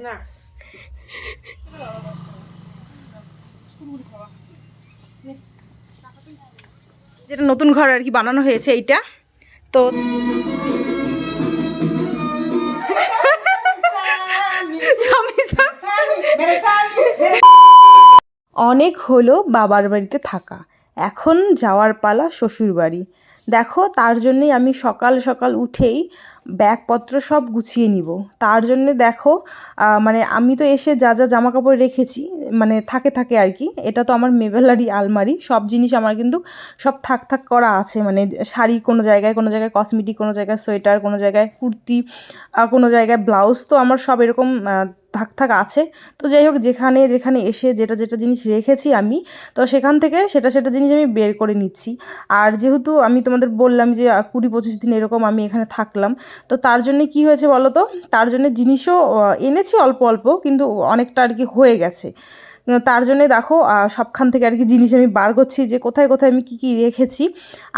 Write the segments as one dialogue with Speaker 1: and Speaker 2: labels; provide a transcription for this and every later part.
Speaker 1: না
Speaker 2: যেটা নতুন ঘর আর কি বানানো হয়েছে এইটা তো। অনেক হলো বাবার বাড়িতে থাকা এখন যাওয়ার পালা শ্বশুর বাড়ি দেখো তার জন্যেই আমি সকাল সকাল উঠেই ব্যাগপত্র সব গুছিয়ে নিব। তার জন্যে দেখো মানে আমি তো এসে যা যা জামা কাপড় রেখেছি মানে থাকে থাকে আর কি। এটা তো আমার মেবেলারি আলমারি, সব জিনিস আমার কিন্তু সব থাক থাক করা আছে। মানে শাড়ি কোনো জায়গায় কোনো জায়গায় কসমেটিক কোনো জায়গায় সোয়েটার, কোনো জায়গায় কুর্তি কোনো জায়গায় ব্লাউজ তো আমার সব এরকম থাক থাক আছে। তো যাই হোক, যেখানে যেখানে এসে যেটা যেটা জিনিস রেখেছি আমি, তো সেখান থেকে সেটা সেটা জিনিস আমি বের করে নিচ্ছি। আর যেহেতু আমি তোমাদের বললাম যে কুড়ি পঁচিশ দিন এরকম আমি এখানে থাকলাম তো তার জন্য কি হয়েছে বলো তো? তার জন্য জিনিসও এনেছি অল্প অল্প, কিন্তু অনেকটা আর কি হয়ে গেছে। তার জন্য দেখো সবখান থেকে আর কি জিনিস আমি বার করছি যে কোথায় কোথায় আমি কী কী রেখেছি।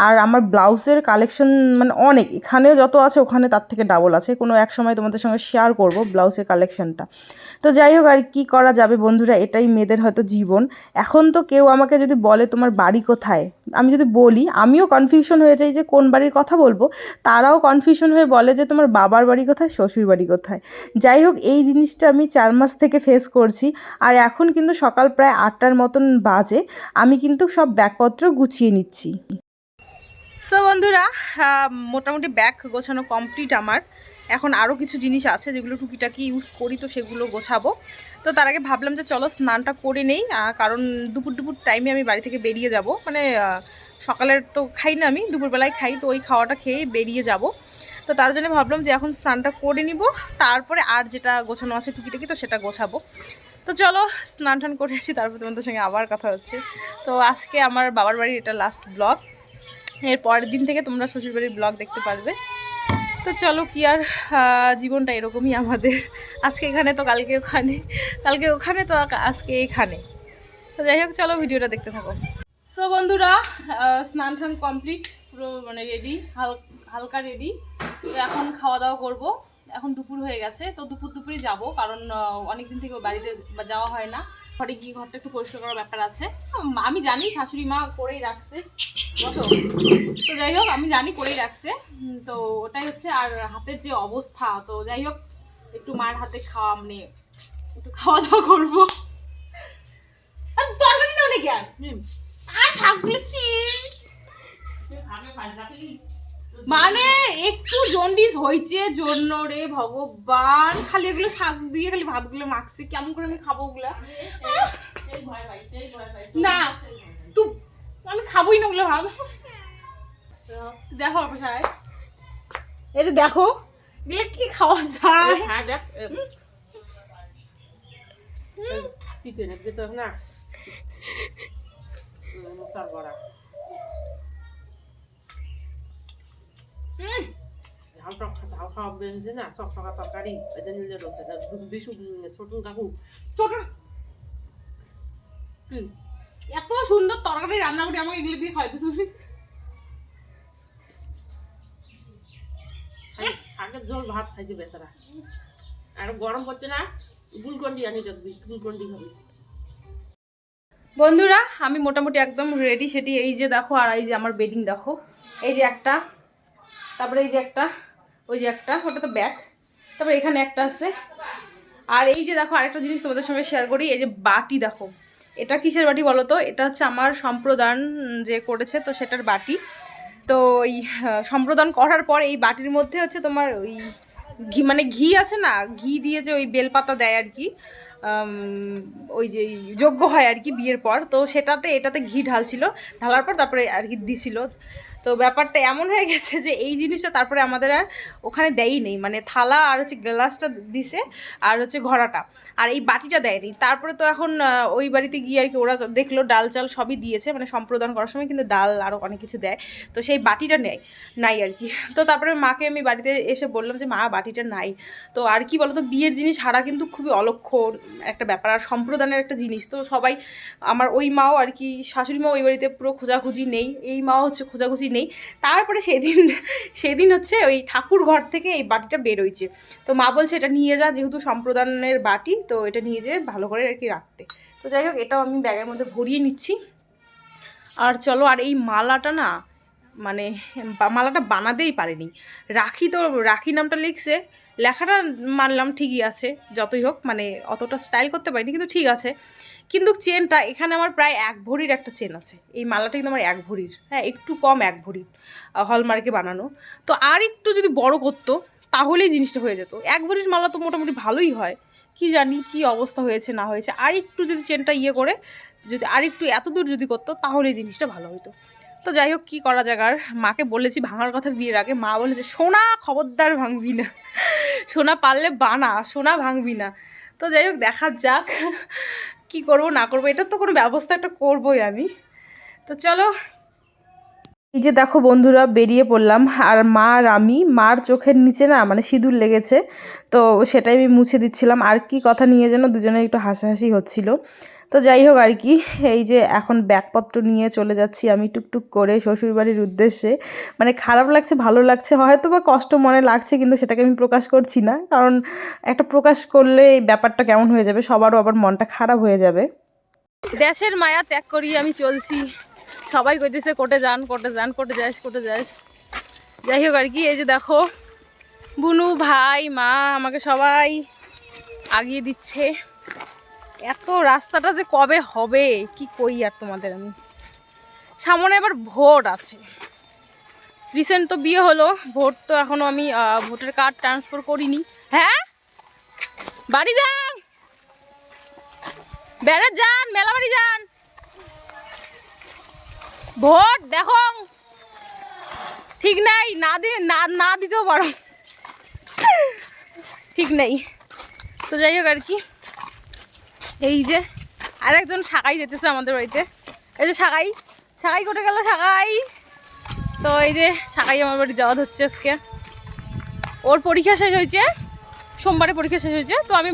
Speaker 2: আর আমার ব্লাউজের কালেকশন মানে অনেক, এখানেও যত আছে ওখানে তার থেকে ডাবল আছে। কোনো এক সময় তোমাদের সঙ্গে শেয়ার করব ব্লাউজের কালেকশনটা। তো যাই হোক, আর কি করা যাবে বন্ধুরা? এটাই মেয়েদের হয়তো জীবন। এখন তো কেউ আমাকে যদি বলে, তোমার বাড়ি কোথায়? আমি যদি বলি, আমিও কনফিউশন হয়ে যাই যে কোন বাড়ির কথা বলব। তারাও কনফিউশন হয়ে বলে যে, তোমার বাবার বাড়ি কোথায়, শ্বশুর বাড়ি কোথায়? যাই হোক, এই জিনিসটা আমি চার মাস থেকে ফেস করছি। আর এখন কিন্তু সকাল প্রায় আটটার মতন বাজে। আমি কিন্তু সব ব্যাগপত্র গুছিয়ে নিচ্ছি। সো বন্ধুরা মোটামুটি ব্যাগ গোছানো কমপ্লিট আমার। এখন আরও কিছু জিনিস আছে যেগুলো টুকিটাকি ইউজ করি তো সেগুলো গোছাবো। তো তার আগে ভাবলাম যে চলো স্নানটা করে নেই কারণ দুপুর দুপুর টাইমে আমি বাড়ি থেকে বেরিয়ে যাব। মানে সকালের তো খাই না আমি, দুপুরবেলায় খাই, তো ওই খাওয়াটা খেয়ে বেরিয়ে যাব। তো তার জন্য ভাবলাম যে এখন স্নানটা করে নিব, তারপরে আর যেটা গোছানো আছে টুকিটাকি তো সেটা গোছাবো। তো চলো স্নান টান করে আসি, তারপর তোমাদের সঙ্গে আবার কথা হচ্ছে। তো আজকে আমার বাবার বাড়ির এটা লাস্ট ব্লগ এর পরের দিন থেকে তোমরা শ্বশুরবাড়ির ব্লগ দেখতে পারবে। তো চলো কি আর জীবনটা এরকমই আমাদের। আজকে এখানে তো, কালকে ওখানে। কালকে ওখানে তো আজকে এখানে। তো যাই হোক, চলো ভিডিওটা দেখতে থাকো। সো বন্ধুরা স্নান টান কমপ্লিট পুরো মানে রেডি হালকা রেডি তো এখন খাওয়া দাওয়া করব। এখন দুপুর হয়ে গেছে, তো দুপুর দুপুরই যাব, কারণ অনেক দিন থেকে বাড়িতে যাওয়া হয় না। ঘরে গিয়ে ঘরটা একটু পরিষ্কার করার ব্যাপার আছে। আমি জানি শাশুড়ি মা করেই রাখছে। বলো তো যাই হোক, আমি জানি করেই রাখছে। তো ওটাই হচ্ছে আর হাতের যে অবস্থা, তো যাই হোক, একটু মার হাতে খাওয়া মানে একটু খাওয়া দাওয়া করব। আর তরকারি নাও নাকি আর আর শাক বলেছি। মানে একটু জন্ডিস হয়েছে জন্য রে ভগবান। খালি এগুলো শাক দিয়ে খালি ভাতগুলো মাখছে। কেমন করে আমি খাব ওগুলা? না তুই আমি খাবোই না ওগুলো ভাত। দেখো অপসায়। এই যে দেখো এগুলো কি খাওয়া যায়?
Speaker 1: হ্যাঁ দেখ তো না মশার করা
Speaker 2: হুম,
Speaker 1: ঝাল টক খা- ঝাল খাওয়া বেশি না চকচকা তরকারি এটা নিলে রয়েছে বিশু ছোট কাকু
Speaker 2: ছোট
Speaker 1: কি
Speaker 2: এত সুন্দর তরকারি রান্না করে আমাকে এগুলো দিয়ে খাইতেছ তুমি।
Speaker 1: শাক- শাকের ঝোল ভাত খাইছে বেচারা। আর গরম পড়ছে না গুলকন্ডি আনি দেখবি গুলকন্ডি খাবি।
Speaker 2: বন্ধুরা আমি মোটামুটি একদম রেডি সেটি এই যে দেখো আর এই যে আমার বেডিং দেখো। এই যে একটা তারপরে এই যে একটা, ওই যে একটা, ওটা তো ব্যাগ তারপরে এখানে একটা আছে। আর এই যে দেখো, আরেকটা জিনিস তোমাদের সঙ্গে শেয়ার করি, এই যে বাটি দেখো। এটা কিসের বাটি বলো তো? এটা হচ্ছে আমার সম্প্রদান যে করেছে, তো সেটার বাটি। তো ওই সম্প্রদান করার পর এই বাটির মধ্যে হচ্ছে তোমার ওই ঘি মানে ঘি আছে না? ঘি দিয়ে যে ওই বেলপাতা দেয় আর কি ওই যে যোগ্য হয় আর কি বিয়ের পর। তো সেটাতে, এটাতে ঘি ঢালছিল। ঢালার পর তারপরে আর কি দিছিল। তো ব্যাপারটা এমন হয়ে গেছে যে এই জিনিসটা তারপরে আমাদের আর ওখানে দেয়ই নেই। মানে থালা আর হচ্ছে গ্লাসটা দিছে আর হচ্ছে ঘোড়াটা। আর এই বাটিটা দেয়নি। তারপরে তো এখন ওই বাড়িতে গিয়ে আর কি ওরা দেখল ডাল চাল সবই দিয়েছে। মানে সম্প্রদান করার সময় কিন্তু ডাল আরও অনেক কিছু দেয়। তো সেই বাটিটা নেয়, নাই আর কি। তো তারপরে মাকে আমি বাড়িতে এসে বললাম যে, মা, বাটিটা নাই। তো আর কি বলতো, বিয়ের জিনিস হারা কিন্তু খুবই অলক্ষ একটা ব্যাপার। আর সম্প্রদানের একটা জিনিস। তো সবাই, আমার ওই মাও আর কি, শাশুড়ি মাও ওই বাড়িতে পুরো খোঁজাখুঁজি নেই। এই মাও হচ্ছে খোঁজাখুঁজি নেই। তারপরে সেদিন সেদিন হচ্ছে ওই ঠাকুর ঘর থেকে এই বাটিটা বেরোইছে। তো মা বলছে, এটা নিয়ে যা, যেহেতু সম্প্রদানের বাটি, তো এটা নিয়ে যেয়ে ভালো করে আর কি রাখতে। তো যাই হোক, এটাও আমি ব্যাগের মধ্যে ভরিয়ে নিচ্ছি। আর চলো, আর এই মালাটা না মানে মালাটা বানাতেই পারেনি। রাখি তো, রাখি নামটা লিখছে। লেখাটা মানলাম ঠিকই আছে, যতই হোক মানে অতটা স্টাইল করতে পারিনি, কিন্তু ঠিক আছে। কিন্তু চেনটা এখানে আমার প্রায় এক ভরির একটা চেন আছে। এই মালাটা কিন্তু আমার এক ভরির। হ্যাঁ একটু কম এক ভরির হলমার্কে বানানো। তো আর একটু যদি বড় করতো, তাহলেই জিনিসটা হয়ে যেত। এক ভরির মালা তো মোটামুটি ভালোই হয়। কি জানি কি অবস্থা হয়েছে, না হয়েছে। আর একটু যদি চেনটা ইয়ে করে, যদি আর একটু এত দূর যদি করতো তাহলে জিনিসটা ভালো হতো তো যাই হোক, কী করা যাক আর। মাকে বলেছি ভাঙার কথা বিয়ের আগে। মা বলেছে, সোনা খবরদার ভাঙবি না। সোনা পারলে বানা, সোনা ভাঙবি না। তো যাই হোক, দেখা যাক। কি করব, না করব এটা তো কোনো ব্যবস্থা একটা করবই আমি। তো চলো। এই যে দেখো বন্ধুরা, বেরিয়ে পড়লাম। আর মা আর আমি, মার চোখের নিচে না মানে সিঁদুর লেগেছে। তো সেটাই আমি মুছে দিচ্ছিলাম। আর কি কথা নিয়ে যেন দুজনে একটু হাসাহাসি হচ্ছিল। তো যাই হোক আর কি, এই যে এখন ব্যাগপত্র নিয়ে চলে যাচ্ছি আমি টুকটুক করে শ্বশুরবাড়ির উদ্দেশ্যে। মানে খারাপ লাগছে, ভালো লাগছে হয়তো বা কষ্ট মনে লাগছে কিন্তু সেটাকে আমি প্রকাশ করছি না। কারণ একটা প্রকাশ করলে এই ব্যাপারটা কেমন হয়ে যাবে, সবারও আবার মনটা খারাপ হয়ে যাবে। দেশের মায়া ত্যাগ করিয়ে আমি চলছি। সবাই কইতেছে কোটে যান কোটে যান কোটে যাস কোটে যাস। যাই হোক আর কি, এই যে দেখো, বুনু ভাই, মা আমাকে সবাই আগিয়ে দিচ্ছে। এত রাস্তাটা যে কবে হবে? কি কই আর তোমাদের আমি? সামনে এবার ভোট আছে। রিসেন্ট তো বিয়ে হলো, ভোট তো এখনও আমি ভোটার কার্ড ট্রান্সফার করিনি। হ্যাঁ? বাড়ি যান! বেড়ে যান, মেলা বাড়ি যান! ভোট দেখো ঠিক নাই, না দি, না না দিতেও পারো। ঠিক নাই। তো যাই হোক আর কি। এই যে আর একজন সাকাই যেতেছে আমাদের বাড়িতে। এই যে সাকাই সাকাই কোটে গেল সাকাই তো এই যে সাকাই আমার বাড়ি যাওয়া হচ্ছে আজকে। ওর পরীক্ষা শেষ হয়েছে, সোমবারে পরীক্ষা শেষ হয়েছে, তো আমি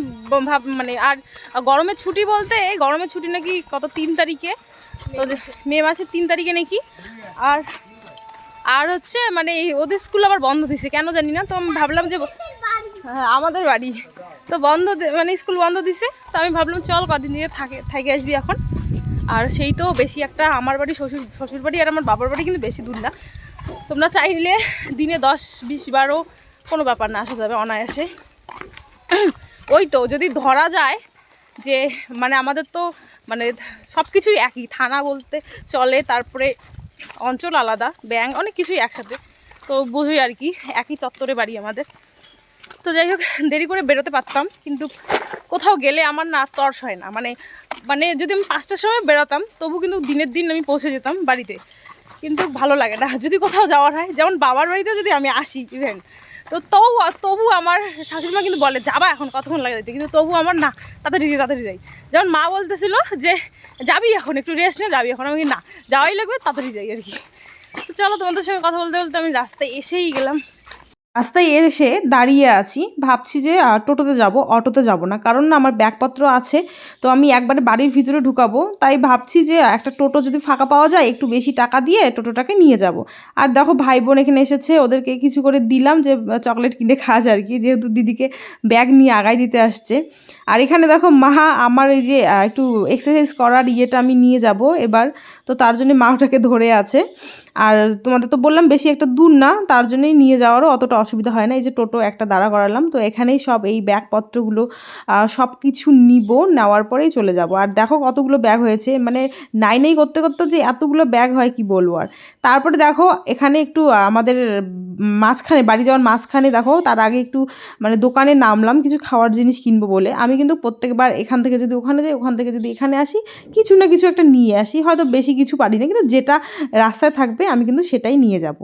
Speaker 2: ভাব মানে আর গরমের ছুটি বলতে এই গরমের ছুটি নাকি কত, তিন তারিখে? তো মে মাসের তিন তারিখে নাকি? আর আর হচ্ছে মানে ওদের স্কুল আবার বন্ধ দিছে, কেন জানি না, তো আমি ভাবলাম যে হ্যাঁ আমাদের বাড়ি। তো বন্ধ মানে স্কুল বন্ধ দিছে, তো আমি ভাবলাম চল কদিন দিয়ে থাকে থাকে আসবি এখন। আর সেই তো বেশি একটা আমার বাড়ি, শ্বশুর শ্বশুর বাড়ি আর আমার বাবার বাড়ি কিন্তু বেশি দূর না। তোমরা চাইলে দিনে দশ, বিশ, বারো কোনো ব্যাপার না, আসা যাবে অনায়াসে। ওই তো যদি ধরা যায় যে মানে আমাদের তো মানে সব কিছুই একই, থানা বলতে চলে, তারপরে অঞ্চল আলাদা, ব্যাংক, অনেক কিছুই একসাথে। তো বুঝি আর কি, একই চত্বরে বাড়ি আমাদের। তো যাই হোক, দেরি করে বেরোতে পারতাম, কিন্তু কোথাও গেলে আমার না তর্স হয় না। মানে মানে যদি আমি পাঁচটার সময় বেরোতাম, তবু কিন্তু দিনের দিন আমি পৌঁছে যেতাম বাড়িতে। কিন্তু ভালো লাগে না। যদি কোথাও যাওয়ার হয়, যেমন বাবার বাড়িতে যদি আমি আসি ইভেন তো তবু তবু আমার শাশুড়িমা কিন্তু বলে, যাবা এখন, কতক্ষণ লাগে যেতে? কিন্তু তবু আমার না, তাড়াতাড়ি যাই তাড়াতাড়ি যাই। যেমন মা বলতেছিল যে, যাবি এখন, একটু রেস্ট নিয়ে যাবি এখন। আমি না, যাওয়াই লাগবে, তাড়াতাড়ি যাই আর কি। চলো তোমাদের সঙ্গে কথা বলতে বলতে আমি রাস্তায় এসেই গেলাম। রাস্তায় এসে দাঁড়িয়ে আছি। ভাবছি যে টোটোতে যাব, অটোতে যাব না। কারণ না, আমার ব্যাগপত্র আছে, তো আমি একবারে বাড়ির ভিতরে ঢুকাবো। তাই ভাবছি যে, একটা টোটো যদি ফাঁকা পাওয়া যায়, একটু বেশি টাকা দিয়ে টোটোটাকে নিয়ে যাব। আর দেখো ভাই বোন এখানে এসেছে, ওদেরকে কিছু করে দিলাম যে, চকলেট কিনে খাস আর কি, যেহেতু দিদিকে ব্যাগ নিয়ে আগায় দিতে আসছে। আর এখানে দেখো মাহা আমার এই যে একটু এক্সারসাইজ করার ইয়েটা আমি নিয়ে যাব। এবার তো তার জন্য মা ওটাকে ধরে আছে। আর তোমাদের তো বললাম বেশি একটা দূর না, তার জন্যই নিয়ে যাওয়ারও অতটা অসুবিধা হয় না। এই যে টোটো একটা দাঁড়া করালাম, তো এখানেই সব এই ব্যাগপত্রগুলো সব কিছু নিব, নেওয়ার পরেই চলে যাব। আর দেখো কতগুলো ব্যাগ হয়েছে মানে নাইনেই করতে করতে যে এতগুলো ব্যাগ হয় কি বলব আর। তারপরে দেখো এখানে একটু আমাদের মাঝখানে, বাড়ি যাওয়ার মাঝখানে দেখো, তার আগে একটু মানে দোকানে নামলাম, কিছু খাওয়ার জিনিস কিনবো বলে। আমি কিন্তু প্রত্যেকবার এখান থেকে যদি ওখানে যাই, ওখান থেকে যদি এখানে আসি, কিছু না কিছু একটা নিয়ে আসি। হয়তো বেশি কিছু পারি না কিন্তু যেটা রাস্তায় থাকবে আমি কিন্তু সেটাই নিয়ে যাব।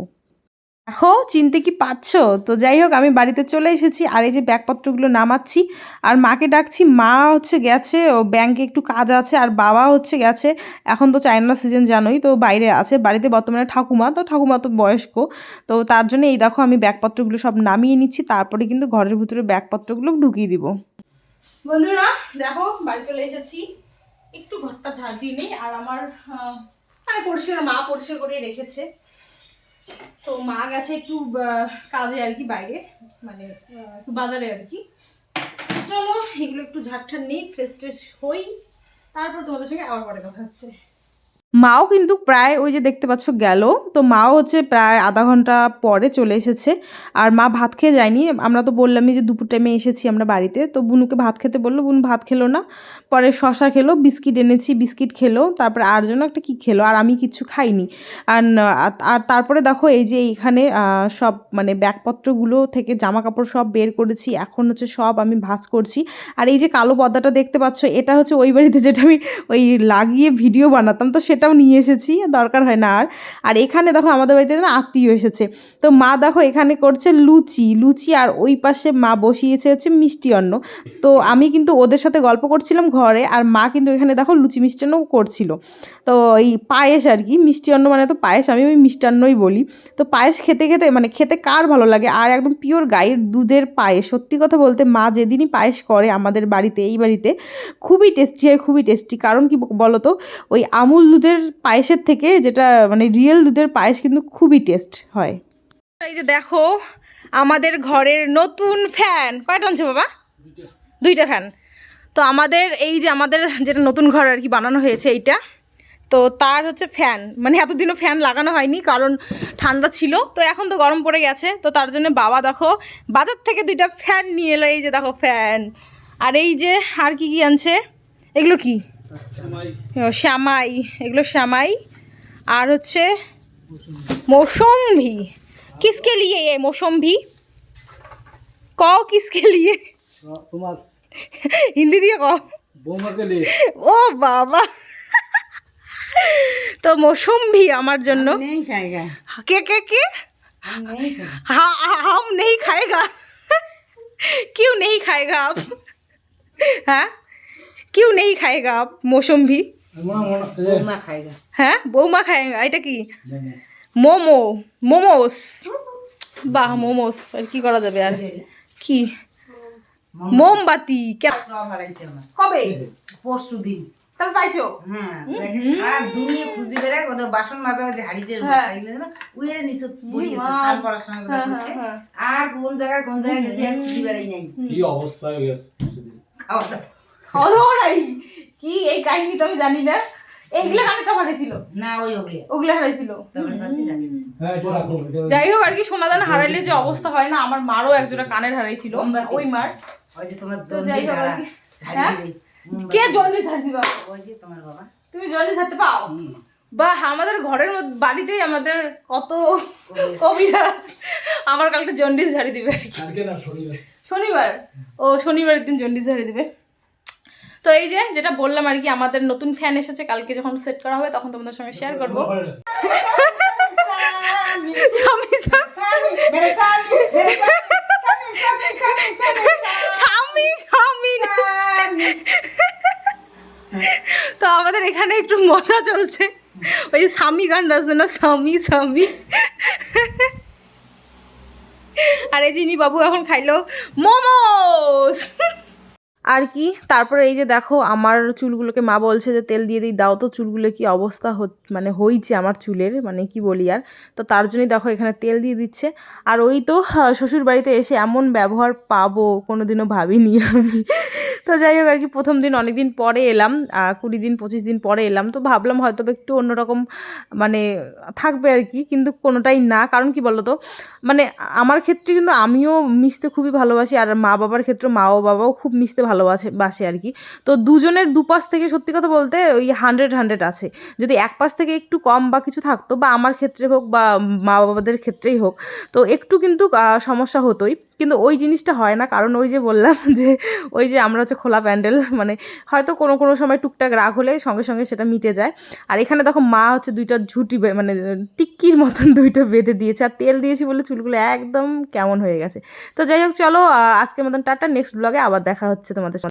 Speaker 2: দেখো, চিনতে কি পারছ? তো যাই হোক, আমি বাড়িতে চলে এসেছি আর এই যে ব্যাগপত্রগুলো নামাচ্ছি আর মাকে ডাকছি, মা হচ্ছে গেছে, ও ব্যাংকে একটু কাজ আছে আর বাবা হচ্ছে গেছে। এখন তো চায়না সিজন জানোই, তো বাইরে আছে, বাড়িতে বর্তমানে ঠাকুমা, তো ঠাকুমা তো বয়স্ক। তো তার জন্য এই দেখো, আমি ব্যাগপত্রগুলো সব নামিয়ে নিচ্ছি, তারপরে কিন্তু ঘরের ভিতরে ব্যাগপত্রগুলো ঢুকিয়ে দিব। বন্ধুরা, দেখো, বাড়ি চলে এসেছি। একটু ঘরটা ঝাঁট দিয়ে নেই, আর আমার মানে পরিষ্কার মা পরিষ্কার করে রেখেছে। তো মা গেছে একটু কাজে আর কি, বাইরে মানে একটু বাজারে আর কি। চলো, এগুলো একটু ঝাড়ঠার নেই ফ্রেশ ট্রেশ হই। তারপর তোমাদের সঙ্গে আবার পরে কথা হচ্ছে। মাও কিন্তু প্রায় ওই যে দেখতে পাচ্ছ গেল। তো মাও হচ্ছে প্রায় আধা ঘণ্টা পরে চলে এসেছে। আর মা ভাত খেয়ে যায়নি। আমরা তো বললামই যে দুপুর টাইমে এসেছি আমরা বাড়িতে। তো বুনুকে ভাত খেতে বলল, বুনু ভাত খেলো না। পরে শশা খেলো, বিস্কিট এনেছি, বিস্কিট খেলো। তারপরে আর জন্য একটা কি খেলো, আর আমি কিছু খাইনি। আর আর- তারপরে দেখো এই যে এইখানে সব মানে ব্যাগপত্রগুলো থেকে জামা কাপড় সব বের করেছি। এখন হচ্ছে সব আমি ভাজ করছি। আর এই যে কালো পর্দাটা দেখতে পাচ্ছ, এটা হচ্ছে ওই বাড়িতে যেটা আমি ওই লাগিয়ে ভিডিও বানাতাম। তো সেটাও নিয়ে এসেছি, দরকার হয় না আর। আর এখানে দেখো আমাদের বাড়িতে না আত্মীয় এসেছে। তো মা দেখো এখানে করছে লুচি লুচি আর ওই পাশে মা বসিয়েছে হচ্ছে মিষ্টি অন্ন। তো আমি কিন্তু ওদের সাথে গল্প করছিলাম ঘরে আর মা কিন্তু এখানে দেখো লুচি মিষ্টান্ন করছিল। তো এই পায়েস আর কি, মিষ্টি অন্ন মানে তো পায়েস, আমি ওই মিষ্টান্নই বলি। তো পায়েস খেতে খেতে মানে খেতে কার ভালো লাগে? আর একদম পিওর গাইয়ের দুধের পায়েস। সত্যি কথা বলতে মা যেদিনই পায়েস করে আমাদের বাড়িতে, এই বাড়িতে, খুবই টেস্টি হয়, খুবই টেস্টি কারণ কি বলো তো ওই আমুল দুধের পায়েসের থেকে যেটা মানে রিয়েল দুধের পায়েস কিন্তু খুবই টেস্ট হয়। এই যে দেখো, আমাদের ঘরের নতুন ফ্যান কয়টা আনছো বাবা? দুইটা ফ্যান তো আমাদের এই যে আমাদের যেটা নতুন ঘর আর কি বানানো হয়েছে এইটা, তো তার হচ্ছে ফ্যান মানে এতদিনও ফ্যান লাগানো হয়নি, কারণ ঠান্ডা ছিল। তো এখন তো গরম পড়ে গেছে, তো তার জন্য বাবা দেখো, বাজার থেকে দুইটা ফ্যান নিয়ে এলো। এই যে দেখো ফ্যান আর এই যে আর কি কি আনছে? এগুলো কি? শ্যামাই এগুলো শ্যামাই আর হচ্ছে মৌসম্বি কিসকে লিয়ে এ মৌসম্বি কও কিসকে লিয়ে
Speaker 3: তোমার
Speaker 2: হিন্দি দিয়ে কও
Speaker 3: বৌমাকে নিয়ে
Speaker 2: ও বাবা তো মৌসম্বি আমার জন্য
Speaker 4: नहीं खाएगा
Speaker 2: কে কে কে
Speaker 4: हम नहीं खाएगा
Speaker 2: हाँ हम नहीं खाएगा क्यों नहीं खाएगा आप हाँ
Speaker 3: কেউ নেই
Speaker 4: খায়গা মৌসম্বি।
Speaker 2: হ্যাঁ বৌমা খায়গা এটা কি? মোমো। মোমোস। বাহ মোমোস আর কি করা যাবে আর? কি? মোমবাতি কবে?
Speaker 4: পরশু দিন। হ্যাঁ।
Speaker 2: হ্যাঁ, হ্যাঁ,
Speaker 4: আর কোন জায়গায় কোন জায়গায় গেছে বেড়াই নাই। খাওয়া দাওয়া
Speaker 2: নাই কি এই কাহিনী তো আমি জানি না। এইগুলো কানেরটা হারিয়েছিল
Speaker 4: না ওই ওগুলো।
Speaker 2: ওগুলো হারাইছিল যাই হোক আর কি সোনাদান হারাইলে যে অবস্থা হয় না আমার মারও একজোড়া কানের হারাইছিল। ওই মার। তো যাই হোক আর কি। হ্যাঁ? কে জন্ডিস হার দিবা?
Speaker 4: তোমার বাবা।
Speaker 2: তুমি জন্ডিস হারতে পাও? বাহ আমাদের ঘরের বাড়িতেই আমাদের কত কবিরাজ আমার কালকে জন্ডিস ঝাড়ি দিবে আর কি।
Speaker 3: শনিবার।
Speaker 2: শনিবার? ও শনিবারের দিন জন্ডিস ঝাড়ি দিবে। তো এই যে যেটা বললাম আর কি, আমাদের নতুন ফ্যান এসেছে, কালকে যখন সেট করা হবে তখন তোমাদের সঙ্গে শেয়ার করব। স্বামী স্বামী তো আমাদের এখানে একটু মজা চলছে। ওই স্বামী গান আছে না? স্বামী স্বামী। আর এই জিনি বাবু এখন খাইলো মোমোস আর কি? তারপরে এই যে দেখো, আমার চুলগুলোকে মা বলছে যে, তেল দিয়ে দিই, দাও তো চুলগুলো, কি অবস্থা মানে হয়েছে আমার চুলের মানে কি বলি আর। তো তার জন্যই দেখো এখানে তেল দিয়ে দিচ্ছে। আর ওই তো শ্বশুর বাড়িতে এসে এমন ব্যবহার পাবো, কোনোদিনও ভাবিনি আমি। তো যাই হোক আর কি, প্রথম দিন অনেক দিন পরে এলাম কুড়ি দিন, পঁচিশ দিন পরে এলাম। তো ভাবলাম হয়তো একটু অন্যরকম মানে থাকবে আর কি, কিন্তু কোনোটাই না। কারণ কি বলো তো মানে আমার ক্ষেত্রে কিন্তু আমিও মিশতে খুবই ভালোবাসি, আর মা বাবার ক্ষেত্রে মা ও বাবাও খুব মিশতে ভালোবাসে, বাসে আর কি। তো দুজনের দুপাশ থেকে সত্যি কথা বলতে ওই হান্ড্রেড হান্ড্রেড আছে। যদি এক পাশ থেকে একটু কম বা কিছু থাকতো, বা আমার ক্ষেত্রে হোক বা মা বাবাদের ক্ষেত্রেই হোক, তো একটু কিন্তু সমস্যা হতোই। কিন্তু ওই জিনিসটা হয় না। কারণ ওই যে বললাম যে ওই যে আমরা হচ্ছে খোলা প্যান্ডেল মানে হয়তো কোনো কোনো সময় টুকটাক রাগ হলে সঙ্গে সঙ্গে সেটা মিটে যায়। আর এখানে দেখো মা হচ্ছে দুইটা ঝুটি মানে টিক্কির মতন দুইটা বেঁধে দিয়েছে। আর তেল দিয়েছি বলে চুলগুলো একদম কেমন হয়ে গেছে। তো যাই হোক, চলো আজকের মতন টাটা। নেক্সট ব্লগে আবার দেখা হচ্ছে তোমাদের